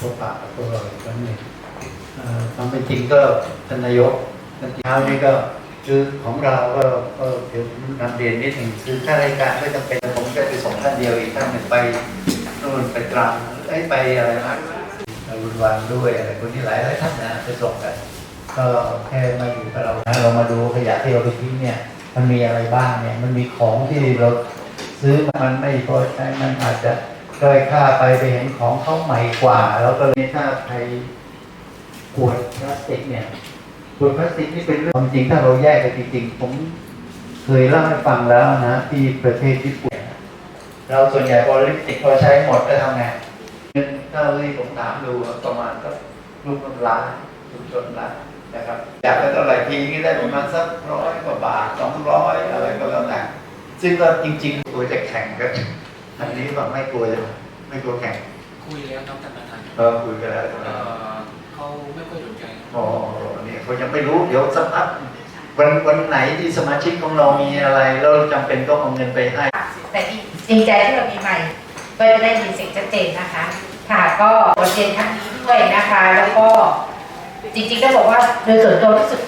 พบปะกับพวกเราอีกครั้งหนึ่งเอ่อความเป็นจริงก็ท่านนายกท่านเช้านี้ก็คือของเราก็ก็เดี๋ยวนำเรียนนิดหนึ่งคือข้าราชการไม่จำเป็นผมก็ไปส่งท่านเดียวอีกท่านหนึ่งไปนู่นไปตรังไอ้ไปอะไรนะรุนวันด้วยอะไรคนที่หลายหลายท่านนะไปส่งกัน ก็แค่มาอยู่กับเรานะเรามาดูขยะที่เราไปทิ้งเนี่ย มันมีอะไรบ้างเนี่ย มันมีของที่เราซื้อมันไม่พอใช้มันอาจจะ ด้อยค่าไปไปเห็นของเขาใหม่กว่า แล้วก็เลยถ้าใครขวดพลาสติกเนี่ยขวดพลาสติกนี่เป็นเรื่องความจริงถ้าเราแยกกันจริงๆผมเคยเล่าให้ฟังแล้วนะที่ประเทศญี่ปุ่นเราส่วนใหญ่พอลิปสติกพอใช้หมดแล้วทำไงเงินถ้าที่ผมถามดูประมาณก็รูปล้านชุมชนล้านนะครับอยากได้เท่าไหร่ทีนี้ได้ประมาณสักร้อยกว่าบาทสองร้อยอะไรก็แล้วแต่ซึ่งก็จริงๆกลัวจะแข่งกัน อันนี้แบบไม่กลัวเลยไม่กลัวแข่งคุยแล้วครับท่านประธานเออคุยกันแล้วใช่ไหมเอ่อเขาไม่ค่อยสนใจครับอ๋อเนี่ยเขายังไม่รู้เดี๋ยวสักพักวันวันไหนที่สมาชิกของเรามีอะไรเราจำเป็นต้องเอาเงินไปให้ แต่ดีใจที่เรามีใหม่ก็จะได้ยินเสียงชัดเจนนะคะ ค่ะก็บทเรียนครั้งนี้ด้วยนะคะ แล้วก็จริงๆต้องบอกว่าโดยส่วนตัวรู้สึก